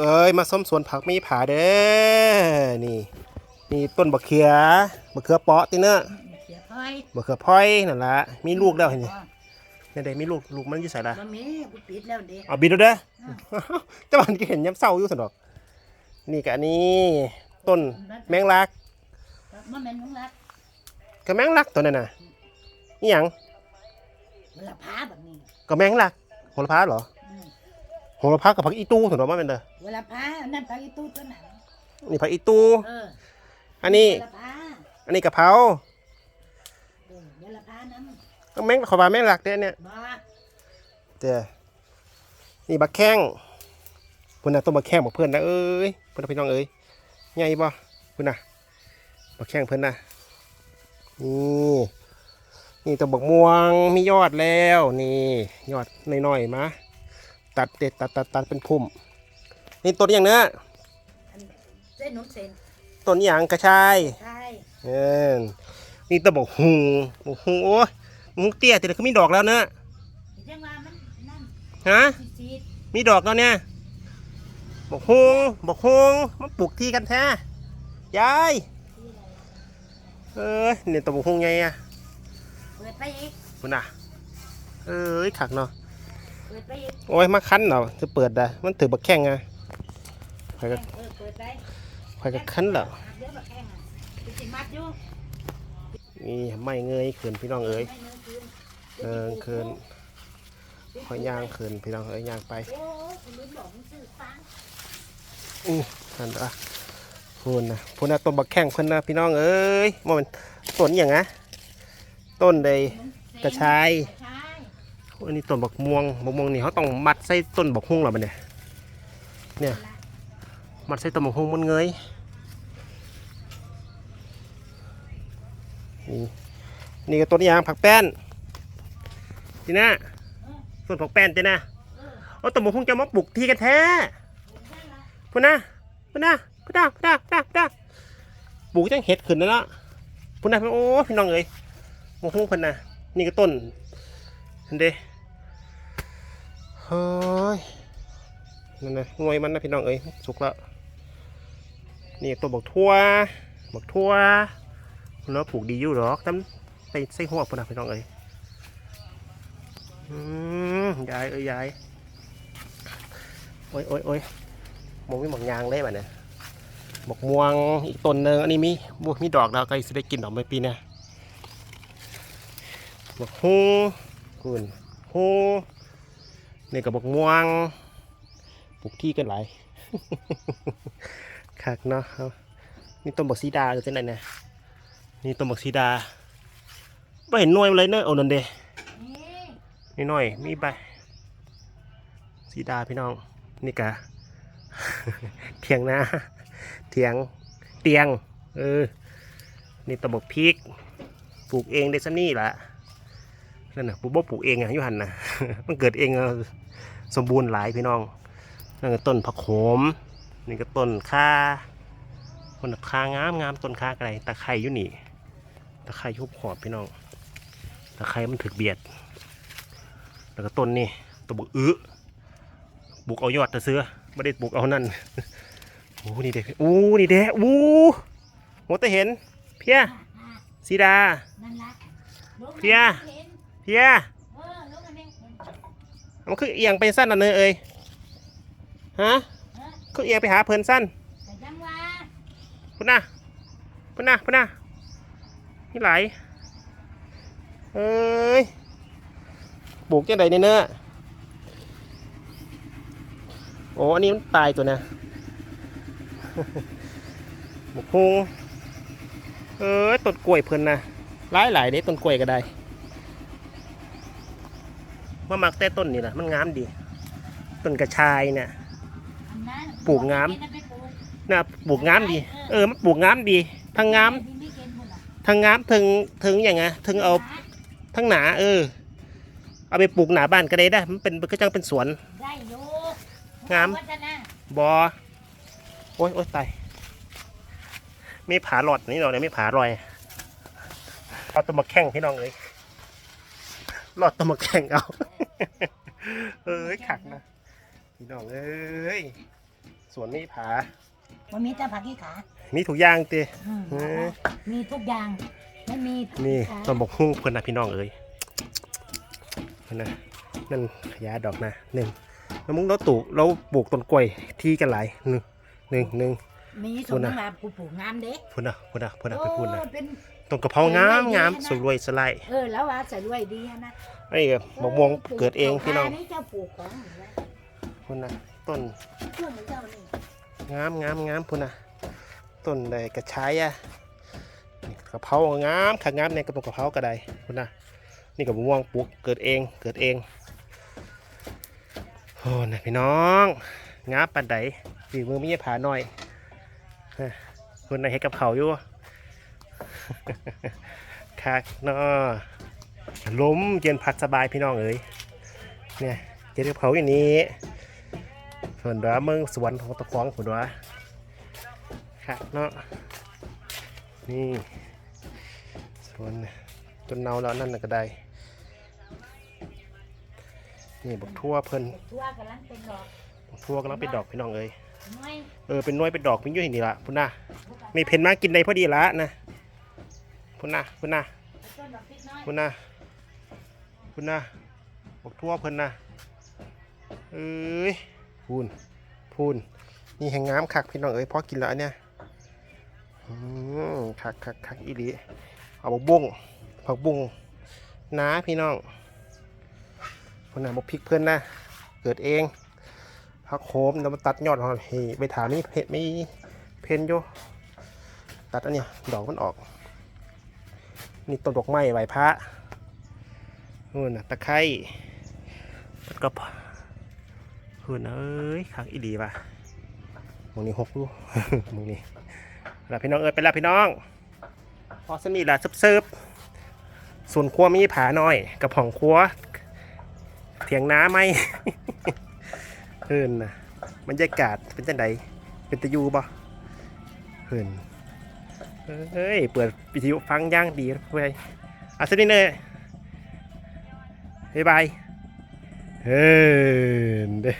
เอ้ยมาส้มสวนผักมีผาเด้อนี่นี่ต้นบักเขือบักเขือเปาะติเนอะเสียค่อยบักเขือพลอยนั่นละมีลูกแล้วเห็นไหมนี่เด้มีลูกลูกมันอยู่ใส่ละบะหมี่กูปิดแล้วเด็กเอาบิดดูเด้อแต่วันก็เห็นย้ำเศร้าอยู่สันดอก นี่กับอันนี้ต้นแมงลักมันแม่นของรักกับแมงลักตัวนั้นน่ะนี่หยังเวลาพาแบบนี้กับแมงลักโหระพาเหรออืมโหระพากับผักอีตู้สันดอกว่าเป็นเด้อเวลาพานั่นปลาอีตู้ตัวนั้นนี่ผักอีตู้ เอออันนี้ เวลาพาอันนี้กะเพราเออเวลาพานั้นก็แมงขอบาแมงลักเด้อเนี่ยบ่เจ้นี่บักแข้งเพื่อนน่ะต้นบักแข้งบอกเพื่อนนะเอ้ยเพื่อนน่ะพี่น้องเอ้ยใหญ่ป่ะเพื่อนน่ะบักแข้งเพื่อนน่ะนี่นี่ต้นบักม่วงมียอดแล้ว นี่ ยอดน้อยๆมา ตัดเด็ดตัดตัดตัดเป็นพุ่ม นี่ต้นอย่างเนี้ยอันเส้นหนุ่มเส้นต้นอย่างกระชายใช่เออนี่ต้นบักฮุงบักฮุงโอ้ยบักฮุงเตี้ยแต่เดี๋ยวเขามีดอกแล้วเนอะจังว่ามันนั่นฮะซีดมีดอกแล้วเนี่ยบอกฮงบอกฮงมันปลูกที่กันแท้ยายเอ้ยเนี่ยตัวบอกฮงไงอะเปิดไปอีกคุณน่ะเอ้ยขักเนาะเปิดไปอีกโอ้ยมาคั้นเนาะจะเปิดได้มันถือบักแข้งไงใครก็เออเปิดไปใครก็คั้นเหรออาบเดี๋ยวบักแข้งอะกูสิมัดอยู่นี่ไม่เงยขืนพี่น้องเอ้ยไม่เนื้อคืนเออขืนคอยย่างขืนพี่น้องเอ้ยย่างไปโอ้ยคุณลืมบอกมึงซื้อฟังอู้นั่นอะพูนนะพูนนะต้นบักแข้งเพิ่นนะพี่น้องเอ้ยมันต้นอหย่างนะต้นใดกระชายกระชาย อันนี้ต้นบักม่วงบักม่วงนี่เขาต้องมัดใส่ต้นบักฮุ่งหรอมันเนี่ยเนี่ยมัดใส่ต้นบักฮุ่งมันเงยนี่นี่ก็ต้นยางผักแป้นจีน่าต้นผักแป้นจีน่าเอาต้นบักฮุ่งจะมาปลูกที่กันแท้พุ่นนะพุ่นนะพุ่นนะพุ่นนะพุ่นนะพุ่นะปลูกจังเห็ดขึ้นแล้วเนาะพุ่นนะโอ้พี่น้องเอ้ยบักฮุ่งพิ่นนะนี่ก็ต้นเห็นเด้ เฮ้ยนั่นนะงวยมันนะพี่น้องเอ้ยสุกแล้วนี่ตัวบักทั่วบักทั่วแล้วปลูกดีอยู่หรอกแต่มันไปใส่หัวพนนะพี่น้องเอ้ยอืมยายเอ้ยยายโอ้ยโอ้ยโอ้ยมองไม่หมองยางเลยแบบเนี่ยบอกม่วงอีกต้นหนึ่งอันนี้มีบวมีดอกแล้วก็สิได้กินดอกไม้ปีหนะบอกฮูคุณฮู นี่กับบอกม่วงปลูกที่กันหลายคักเนาะนี่ต้นบักซีดาหรือเช่นไรเนี่ยนี่ต้นบักซีดาไม่เห็นหน่วยเลยเนอะเอานันเดนี่นี่หน่อยมีใบสีดาพี่น้องนี่กะเถียงนาเถียงเตียงเออนี่ตะบกพริกปลูกเองได้ซะนี่แหละนั่นน่ะปลูกบ่ปลูกเองอะยุหันนะมันเกิดเองอะ สมบูรณ์หลายพี่น้องนั่นก็ต้นผักโขม นี่ก็ต้นข่าคนน่ะข่างามงามต้นข่าอะไรตะไคร้อยู่นี่ตะไคร้ยุบขอบพี่น้องตะไคร้มันถึกเบียด แล้วก็ต้นนี่ตัวบุกอื้อปลูกเอายอดแต่เสื้อไม่ได้ปลูกเอานั่นโอ้นี่เด็กอู้นี่เด็กอู้โหแต่เห็น เพียอะสีดานั่นละลูกเพียเห็นเพีย เออลูกอันนี้เห็น มันคือเอียงไปสั้นอันเนยเอ้ยฮะคือเอียงไปหาเพลินสั้นพุ่นนะพุ่นนะพุ่นนะนี่ไหลเอ้ยปลูกจังไดเนี่ยเนอโอ้อันนี้มันตายตัวนะบุกฮงเอ้ยต้นกล้วยเพิ่นนะหลายหลายเด้ต้นกล้วยก็ได้ มามักแต่ต้นนี่แหละมันงามดี ต้นกระชายเนี่ยอันนั้นปลูกงามเอไปปลูกน่าปลูกงามดี เออมันปลูกงามดี ทั้งงามที่ไม่เกินพุ่นล่ะทั้งงามถึงถึงอย่างไงถึงเอาทั้งหนา เออ เอาไปปลูกหนาบ้านก็ได้ได้ มันเป็นก็จังเป็นสวน ได้อยู่งามวัฒนะบอโอ้ยโอ้ยตายมีผาหลอดนี่เราเนี่ยมีผารอย เอาตัวมาแข่งพี่น้องเอ้ย หลอดตัวมาแข่งเอา เอ้ยขักนะพี่น้องเอ้ยสวนมีผา มันมีแต่ผักขี้ขามีทุกอย่างติอืมเอ้ยมีทุกอย่างไม่มีผักนี่ขี้ขาต้นบกหุ้งเพื่อนนะพี่น้องเอ้ยเพื่อนนะนั่นขยะดอกนะหนึ่งแล้วมึงเราตูเราปลูกต้นกล้วยที่กันหลายหนึ่งหนึ่งหนึ่ง มีสพูมดนะแบบกูปลูกงามเด็กพูดนะพูดนะพูดนะไปพูดนะโอ้เป็น ต้นกระเพรางามงามสวยสไลด์เออแล้วว่าใส่รวยดีนะไอ้มะม่วงเกิดเองพี่น้องนี่เจ้าปลูกของเหรอพูดนะต้นเพื่อนของเจ้านี่งามงามงามพูดนะต้นใดกระชายอะนี่กระเพรางามขางามในกระปุกกระเพราก็ได้พูดนะนี่กับมะม่วงปลูกเกิดเองเกิดเองโอ้นะพี่น้องงามปันใดฝีมือไม่ใช่ผาหน่อยฮะคุณนายเฮ็ดกับเขาวอยู่ คักเนาะล้มเย็นพัดสบายพี่น้องเอ๋ยเนี่ยเย็นกับเขาอย่างนี้ส่วนเดอเมืองสวนของตะควงผมว่าคักเนาะนี่ส่วนจนเนาแล้วนั่นน่ะก็ได้นี่บอกทั่วเพิ่นทั่วกำลังเป็นดอกบักทั่วกำลังเป็นดอกพี่น้องเอ้ยน้อยเออเป็นหน้อยเป็นดอกพี่อยู่ที่นี่ละพุ่นน่ะมีเพนมากินได้พอดีละนะ พุ่นนะพุ่นนะต้นดอกพริกน้อยพุ่นนะพุ่นนะบอกทั่วเพิ่นนะเอ้ยพูนพูนนี่แหงงามคักพี่น้องเอ้ยพอกินแล้วเนี้ยอืมคักคักคักอีหลีเอาบักบุ้งผักบุ้งน้าพี่น้องพุ่นนะบอกพริกเพิ่นนะเกิดเองผักโขมแล้วมาตัดยอดของเฮ้ยไปถามนี่เพชรไม่เพนอยู่ตัดอันเนี้ยดอกมันออก นี่ต้นดอกไม้ไหวพระนู่นน่ะตะไคร้แล้วก็หุ่นเอ้ยคักอีดีว่ะมึงนี่หกดูมึงนี่ล้วพี่น้องเอ้ยไปล้วพี่น้อง พอสมีละเซิบๆส่วนครัวมีผาหน่อยกับผ่องครัว เถียงน้าไหมเฮินนะบรรยากาศเป็นจังไดเป็นตะยูบ่เฮิน เฮ้ย เปิดวิทยุฟังย่างดีเว้ยอาสนิเนยบ๊ายบายเฮ้ย